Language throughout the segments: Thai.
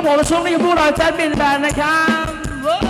ครับผมช่วงนี้พวกเราแจ๊ดบินแบนนะครับ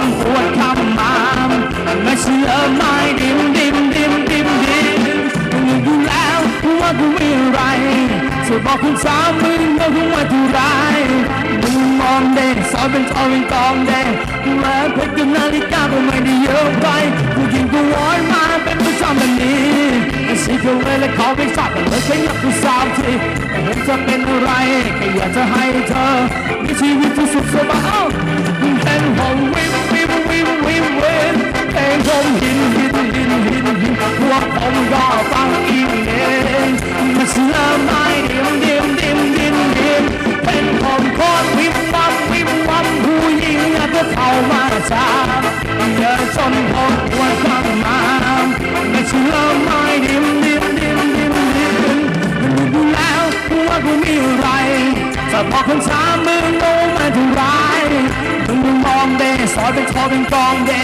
มปวดคำมามไม่เสือไม่ดิมดิมดิมดิมดิมอยู่แล้วว่ากูไม่ไรจะบอกคุณสามมึงว่าคุณว่าทุไรมึงมองเด็กสาวเป็นทอเป็นกองเด็กแม้เพชรกับนาฬิกาก็ไม่ได้เยอะไปผู้หญิงก็วอนมาเป็นประจำแบบนี้ไม่ใช่แค่เลาเขาไม่ชอบแต่เลยแค่อยากกูสามทีไม่เห็นจะเป็นอะไรแค่อยากจะให้เธอมีชีวิตที่สุขสบาย ผมก็ฟังอีกเองมาเสือไม่ดิมดิมดิมดิมดิมเป็นของคนวิบวับวิบวับผู้หญิงก็เข้ามาช้าเยอะจนผมปวดข้างมาไม่เชื่อไม่ดิมดิมดิมดิมดิมมันดูแล้วว่ากูมีอะไรจะบอกคำถามมึงโง่มาเท่าไรมึงมองเด้สอยเป็นทอเป็นกองเด้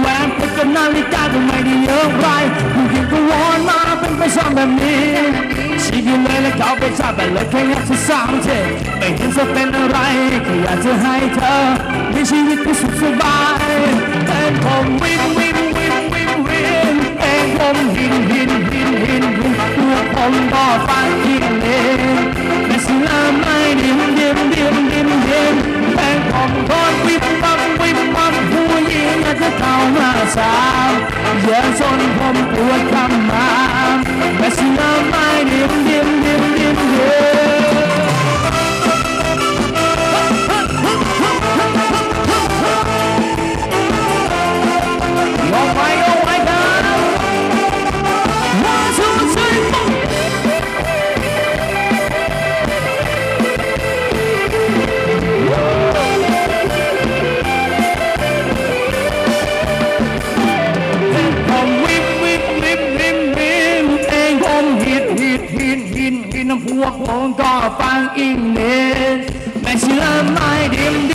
แหวนเพชรกับนาฬิกาก็ไม่ได้เยอะ แบบนี้ชีวิตเลยและเขาไปจับแต่เลยแค่อยากจะสามเทไม่เห็นจะเป็นอะไรแค่อยากจะให้เธอมีชีวิตที่สุขสบายแต่ผมวิ่งวิ่งวิ่งวิ่งวิ่งเองผมหินหินหินหินหินตัวผมก็ฟังอินเอง ฮิตฮิตพวกผมก็ฟังอิงเนสไม่เชื่อไม่ดิม